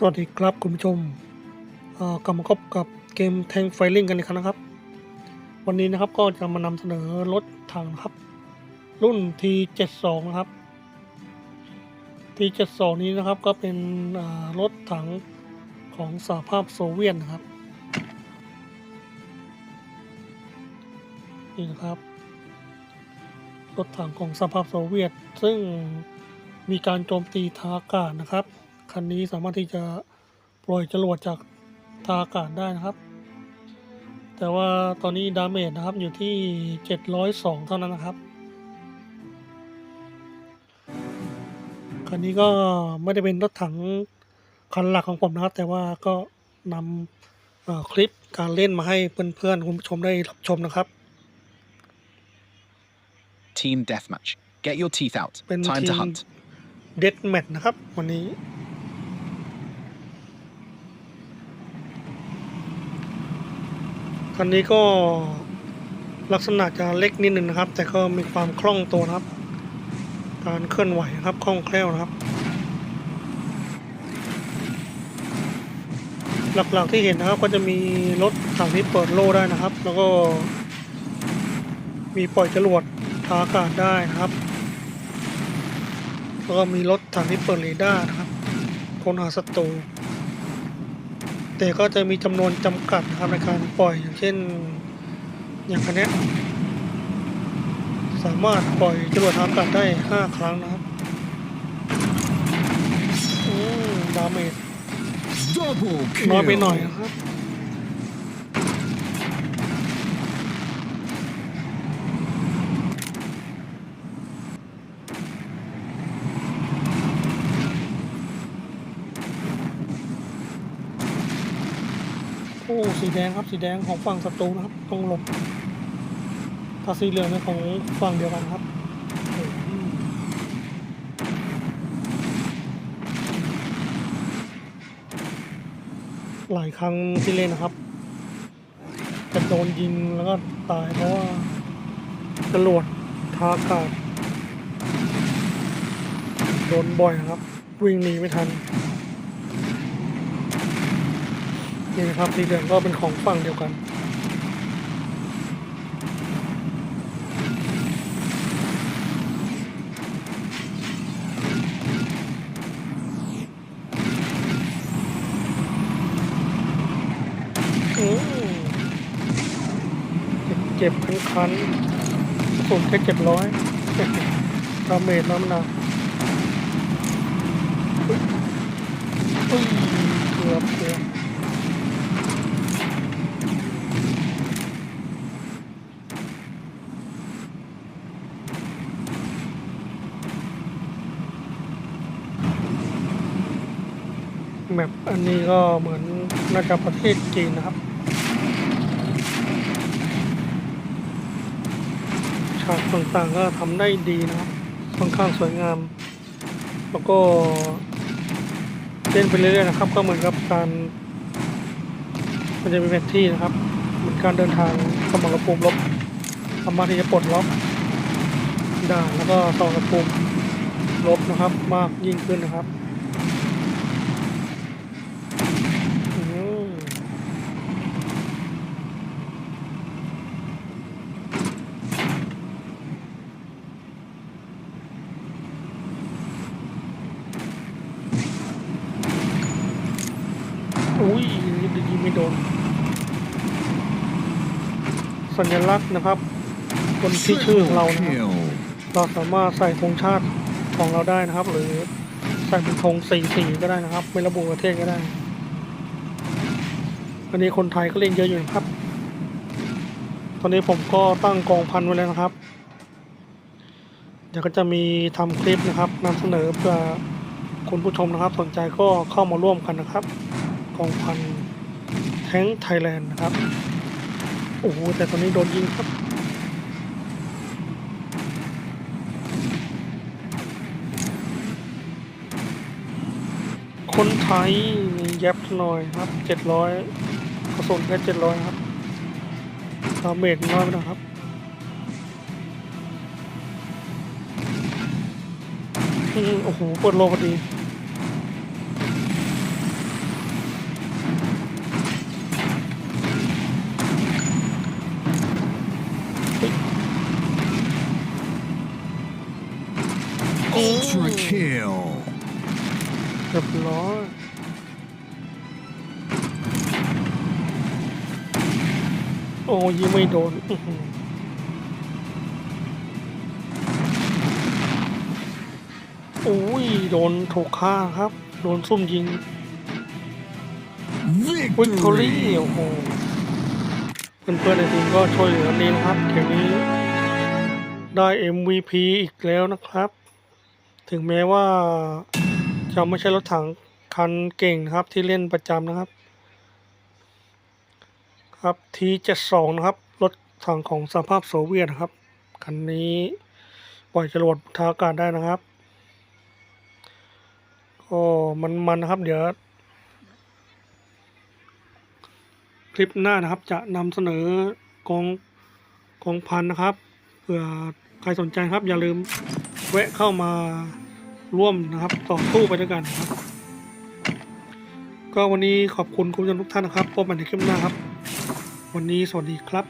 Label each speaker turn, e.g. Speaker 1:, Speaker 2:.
Speaker 1: สวัสดีครับคุณผู้ชมกลับมาพบกับเกมแทงไฟลิงกันอีกครั้งนะครับ วันนี้นะครับก็จะมานำเสนอรถถังนะครับ รุ่น T72 นะครับ T72 นี้นะครับก็เป็นรถถังของสหภาพโซเวียตนะครับนี่นะครับรถถังของสหภาพโซเวียต ซึ่งมีการโจมตีทางอากาศนะครับ คันนี้สามารถที่จะปล่อยจรวดจากทางอากาศได้นะครับ แต่ว่าตอนนี้ดาเมจนะครับอยู่ที่ 702 เท่านั้นนะครับคันนี้ก็ไม่ได้เป็นรถถังคันหลักของผมนะครับ แต่ว่าก็นำเอ่อคลิปการเล่นมาให้เพื่อนๆคุณผู้ชมได้รับชมนะครับ
Speaker 2: Team Deathmatch. Get your teeth out.
Speaker 1: เป็น
Speaker 2: Time
Speaker 1: ที
Speaker 2: to
Speaker 1: ม
Speaker 2: hunt.
Speaker 1: เดดแมทนะครับ วันนี้ คันนี้ก็ลักษณะจะเล็กนิดนึงนะครับ แต่ก็มีความคล่องตัวนะครับ การเคลื่อนไหวนะครับคล่องแคล่วนะครับ หลักๆที่เห็นนะครับก็จะมีรถถังที่เปิดโล่ได้นะครับ แล้วก็มีปล่อยจรวดทางอากาศได้นะครับ แล้วก็มีรถถังที่เปิดเรดาร์นะครับคนหาศัตรู แต่ก็จะมีจำนวนจำกัดนะครับในการปล่อยอย่างเช่น อย่างคันเนี้ยสามารถปล่อยจรวดทางอากาศได้ 5 ครั้งนะครับอืมดาเมจ
Speaker 3: Double
Speaker 1: น้อยไป
Speaker 3: kill.
Speaker 1: หน่อยนะครับ สีแดงครับสีแดงของฝั่งศัตรูนะครับต้องหลบถ้าสีเหลืองเป็นของฝั่งเดียวกันครับหลายครั้งที่เล่นนะครับ จะโดนยิงแล้วก็ตายเพราะว่าจรวดทาอากาศโดนบ่อยนะครับ วิ่งหนีไม่ทัน นี่นะครับสีเหลืองก็เป็นของฝั่งเดียวกันอืมเจ็บคันคันผมแค่เจ็บร้อยดาเมจน้ำหนักอุ๊ยอุ๊ยเกือบเกือบ แมปอันนี้ก็เหมือนน่าจะประเทศจีนนะครับ ฉากต่างๆก็ทำได้ดีนะครับ ค่อนข้างสวยงาม แล้วก็เล่นไปเรื่อยๆนะครับ ก็เหมือนกับการมันจะมีแผนที่นะครับเหมือนการเดินทางสมรภูมิรบสามารถที่จะปลดล็อกด่านแล้วก็ต่อกระภูมิลบนะครับ มากยิ่งขึ้นนะครับ อืม อุ้ยยิงไม่โดน สัญลักษณ์นะครับบนที่ชื่อของเรา
Speaker 3: Triple
Speaker 1: นะครับ
Speaker 3: kill.
Speaker 1: เราสามารถใส่ธงชาติของเราได้นะครับ หรือใส่เป็นธงสีสีก็ได้นะครับ ไม่ระบุประเทศก็ได้ อันนี้คนไทยก็เล่นเยอะอยู่นะครับ ตอนนี้ผมก็ตั้งกองพันไว้แล้วนะครับ เดี๋ยวก็จะมีทำคลิปนะครับนำเสนอเพื่อคุณผู้ชมนะครับ สนใจก็เข้ามาร่วมกันนะครับ กองพันแท้งไทยแลนด์นะครับ โอ้โห แต่ตอนนี้โดนยิงครับคนไทยมีแยบหน่อยครับเจ็ดร้อยกระสุนแค่เจ็ดร้อยครับดาเมจน้อยไปนะครับ โอ้โหเปิดโลพอดี
Speaker 3: Ultra kill.
Speaker 1: เรียบร้อยโอ้ยิงไม่โดนอื้อหือโอ้ย โดนถูกฆ่าครับ โดนซุ่มยิง วิกตอรี่
Speaker 3: Victory.
Speaker 1: โอ้โหเพื่อนๆในทีมก็ช่วยเหลือนี้นะครับเกมนี้ได้ MVP อีกแล้วนะครับ ถึงแม้ว่าจะไม่ใช่รถถังคันเก่งนะครับที่เล่นประจำนะครับ ครับ T72 นะครับรถถังของสหภาพโซเวียตนะครับคันนี้ปล่อยจรวดทางอากาศได้นะครับก็มันๆนะครับ เดี๋ยว คลิปหน้านะครับจะนำเสนอกองกองพันนะครับเผื่อใครสนใจครับ อย่าลืม แวะเข้ามาร่วมนะครับต่อสู้ไปด้วยกันนะครับ ก็วันนี้ขอบคุณคุณผู้ชมทุกท่านนะครับพบกันในคลิปหน้าครับ วันนี้สวัสดีครับ